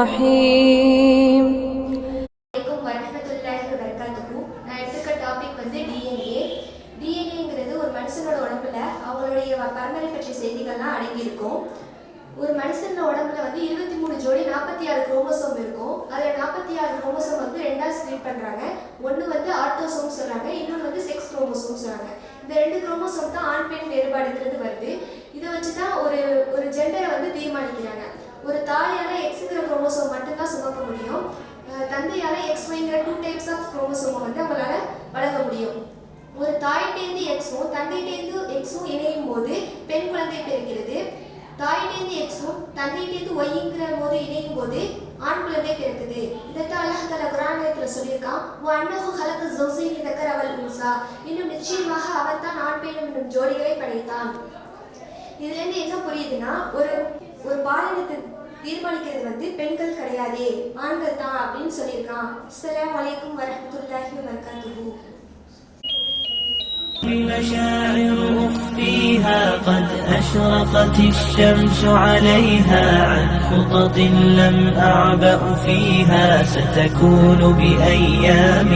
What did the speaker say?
الرحيم. வணக்கம். வரமத்துல்லாஹி வபரகாத்துஹு நான் எடுத்துக்க டாபிக் வந்து டிஎன்ஏ டிஎன்ஏங்கிறது ஒரு மனுஷனோட உடம்புல அவங்களுடைய பரம்பரை பற்றிய செய்திகள்லாம் அடங்கியிருக்கும். ஒரு மனுஷனோட உடம்புல வந்து இருபத்தி மூணு ஜோடி நாற்பத்தி ஆறு குரோமோசோம் இருக்கும். அதில் நாற்பத்தி ஆறு குரோமோசோம் வந்து ரெண்டாக ஸ்ப்ளிட் பண்ணுறாங்க ஒன்று வந்து ஆட்டோசோம் சொல்கிறாங்க இன்னொன்று வந்து செக்ஸ் குரோமோசோம் சொல்கிறாங்க இந்த ரெண்டு குரோமோசோம் தான் ஆண் பெண் வேறுபாடுங்கிறது வருது. இதை வச்சு தான் ஒரு ஒரு ஜெண்டரை வந்து தீர்மானிக்கிறாங்க. ஒரு தாயால் எக்ஸுங்கிற குரோமோசோம் மட்டும்தான் சுமக்க முடியும். தந்தையால் எக்ஸ் ஒய்ங்கிற டூ டைப்ஸ் ஆஃப் குரோமோசோமை வந்து அவங்களால வழங்க முடியும். ஒரு தாயிட்டேந்து எக்ஸும் தந்தையிட்டேந்து எக்ஸும் இணையும் போது பெண் குழந்தை பிறக்கிறது. தாயிட்டேந்து எக்ஸும் தந்தையிட்டேந்து ஒய்ங்கிற போது இணையும் போது ஆண் குழந்தை பிறக்குது. இதைத்தான் அல்லாஹ் தஆலா குர்ஆனில் சொல்லியிருக்கான். உன் அன்னஹு ஹலக ஜௌஜைனி தக்கர அவள் உன்சா இன்னும் நிச்சயமாக அவன் தான் ஆண் பெண் என்னும் ஜோடிகளை படைத்தான். இதுல இருந்து என்ன புரியுதுன்னா ஒரு ஒரு பாலினத்தை தீர்மானிக்கிறது வந்து பெண்கள் கிடையாது ஆண்கள் தான் அப்படின்னு சொல்லியிருக்கான் அஸ்ஸலாமு அலைக்கும் வரஹ்மத்துல்லாஹி வபரகாத்துஹு مشاعر أخفيها قد أشرقت الشمس عليها عن خطط لم أعبأ فيها ستكون بأيام